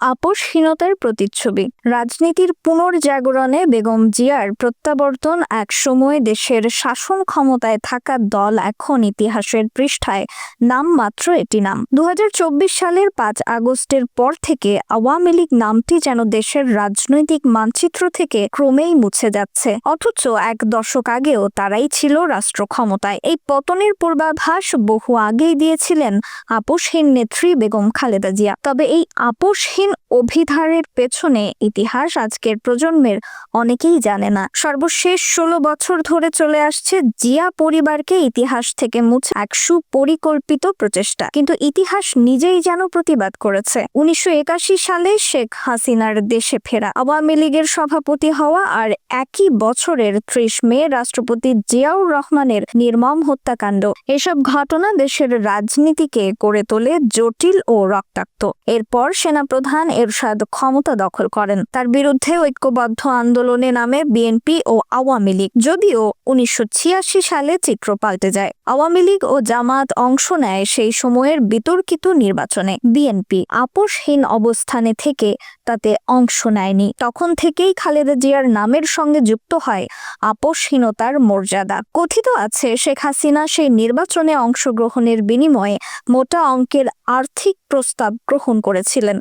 আপোষহীনতার প্রতিচ্ছবি। রাজনীতির পুনর্জাগরণে বেগম জিয়ার প্রত্যাবর্তন এক সময় দেশের শাসন ক্ষমতায় থাকা দল এখন ইতিহাসের পৃষ্ঠায় নামমাত্র এটি নাম। দু হাজার চব্বিশ সালের পাঁচ আগস্টের পর থেকে আওয়ামী লীগ নামটি যেন দেশের রাজনৈতিক মানচিত্র থেকে ক্রমেই মুছে যাচ্ছে। অথচ এক দশক আগেও তারাই ছিল রাষ্ট্র ক্ষমতায়। এই পতনের পূর্বাভাস বহু আগেই দিয়েছিলেন আপোষহীন নেত্রী বেগম খালেদা জিয়া। তবে এই আপোষহীন অভিধারের পেছনে ইতিহাস আজকের প্রজন্মের অনেকেই জানে না। সর্বশেষ ষোলো বছর ধরে চলে আসছে জিয়া পরিবারকে ইতিহাস থেকে মুছে এক সুপরিকল্পিত প্রচেষ্টা। কিন্তু ইতিহাস নিজেই যেন প্রতিবাদ করেছে। উনিশশো সালে শেখ হাসিনার দেশে ফেরা। আওয়ামী লীগের সভাপতি হওয়া আর একই বছরের ত্রিশ মে রাষ্ট্রপতি জিয়াউর রহমানের নির্মম হত্যাকাণ্ড। এসব ঘটনা দেশের রাজনীতিকে করে তোলে জটিল ও রক্তাক্ত। এরপর সেনাপ্রধান এরশাদ ক্ষমতা দখল করেন। তার বিরুদ্ধে ঐক্যবদ্ধ আন্দোলনে নামে বিএনপি ও আওয়ামী লীগ, যদিও উনিশশো ছিয়াশি সালে চিত্র পাল্টে যায়। আওয়ামী লীগ ও জামাত অংশ নেয় সেই সময়ের বিতর্কিত নির্বাচনে। বিএনপি আপোষহীন অবস্থানে থেকে তাতে অংশ নেয়নি। তখন থেকেই খালেদা জিয়ার নামের সঙ্গে যুক্ত হয় আপোষহীনতার মর্যাদা। কথিত আছে, শেখ হাসিনা সেই নির্বাচনে অংশগ্রহণের বিনিময়ে মোটা অঙ্কের আর্থিক প্রস্তাব গ্রহণ করেছিলেন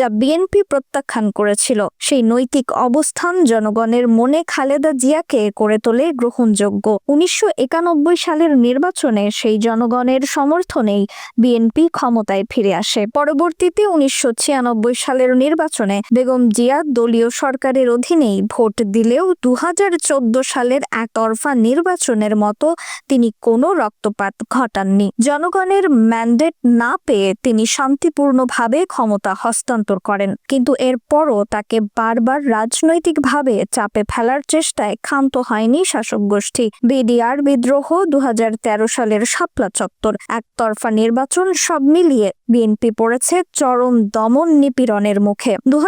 যা বিএনপি প্রত্যাখ্যান করেছিল। সেই নৈতিক অবস্থান জনগণের মনে খালেদা জিয়াকে করে তোলে গ্রহণযোগ্য। উনিশশো একানব্বই সালের নির্বাচনে সেই জনগণের সমর্থনেই বিএনপি ক্ষমতায় ফিরে আসে। পরবর্তীতে উনিশশো ছিয়ানব্বই সালের নির্বাচনে বেগম জিয়া দলীয় সরকারের অধীনেই ভোট দিলেও দু হাজার চোদ্দ সালের একতরফা নির্বাচনের মতো তিনি কোনো রক্তপাত ঘটাননি। জনগণের ম্যান্ডেট না পেয়ে তিনি শান্তিপূর্ণভাবে ক্ষমতা হস্তান্তর করেন। কিন্তু এরপরও তাকে বারবার রাজনৈতিকভাবে চাপে ফেলার চেষ্টায় ক্ষান্ত হয়নি শাসক গোষ্ঠী। বিডিআর বিদ্রোহ দু সালের শাপলা চত্বর। একতরফা নির্বাচন সব মিলিয়ে বিএনপি পড়েছে চরম দমন নিপীড়নের মুখে। দু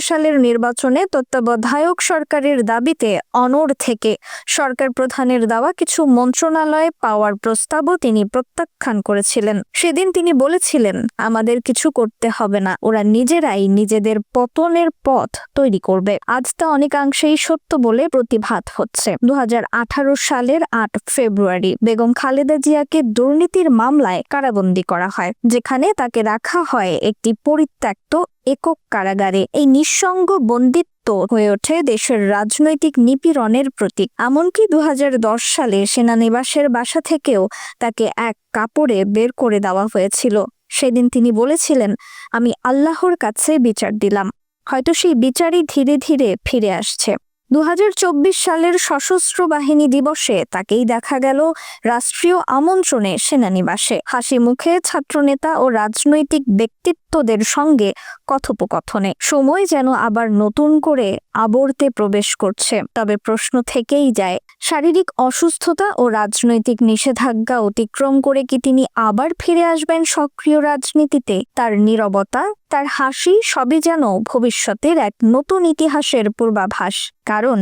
সালের নির্বাচনে তত্ত্বাবধায়ক সরকারের দাবিতে অনড় থেকে সরকার প্রধানের দেওয়া কিছু মন্ত্রণালয়ে পাওয়ার প্রস্তাবও তিনি প্রত্যাখ্যান করেছিলেন। সেদিন তিনি বলেছিলেন, আমাদের কিছু করতে হবে না। ওরা নিজেরাই নিজেদের পতনের পথ তৈরি করবে। আজ তা অনেকাংশেই সত্য বলে প্রতিভাত হচ্ছে। দু হাজার আঠারো সালের আট ফেব্রুয়ারি বেগম খালেদা জিয়াকে দুর্নীতির মামলায় কারাবন্দী করা হয়, যেখানে তাকে রাখা হয় একটি পরিত্যক্ত একক কারাগারে। এই নিঃসঙ্গ বন্দিত্ব হয়ে ওঠে দেশের রাজনৈতিক নিপীড়নের প্রতীক। এমনকি দু হাজার দশ সালে সেনানিবাসের বাসা থেকেও তাকে এক কাপড়ে বের করে দেওয়া হয়েছিল। সেদিন তিনি বলেছিলেন, আমি আল্লাহর কাছে বিচার দিলাম। হয়তো সেই বিচারই ধীরে ধীরে ফিরে আসছে। দু হাজার চব্বিশ সালের সশস্ত্র বাহিনী দিবসে তাকেই দেখা গেল রাষ্ট্রীয় আমন্ত্রণে সেনানিবাসে। হাসি মুখে ছাত্রনেতা ও রাজনৈতিক ব্যক্তিত্বদের সঙ্গে কথোপকথনে। সময় যেন আবার নতুন করে আবর্তে প্রবেশ করছে। তবে প্রশ্ন থেকেই যায়, শারীরিক অসুস্থতা ও রাজনৈতিক নিষেধাজ্ঞা অতিক্রম করে কি তিনি আবার ফিরে আসবেন সক্রিয় রাজনীতিতে? তার নীরবতা তার হাসি সবই যেন ভবিষ্যতের এক নতুন ইতিহাসের পূর্বাভাস, কারণ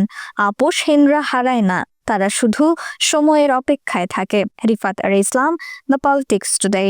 আপোষহীনরা হারায় না, তারা শুধু সময়ের অপেক্ষায় থাকে। রিফাত আর ইসলাম, দ্য পলিটিক্স টুডে।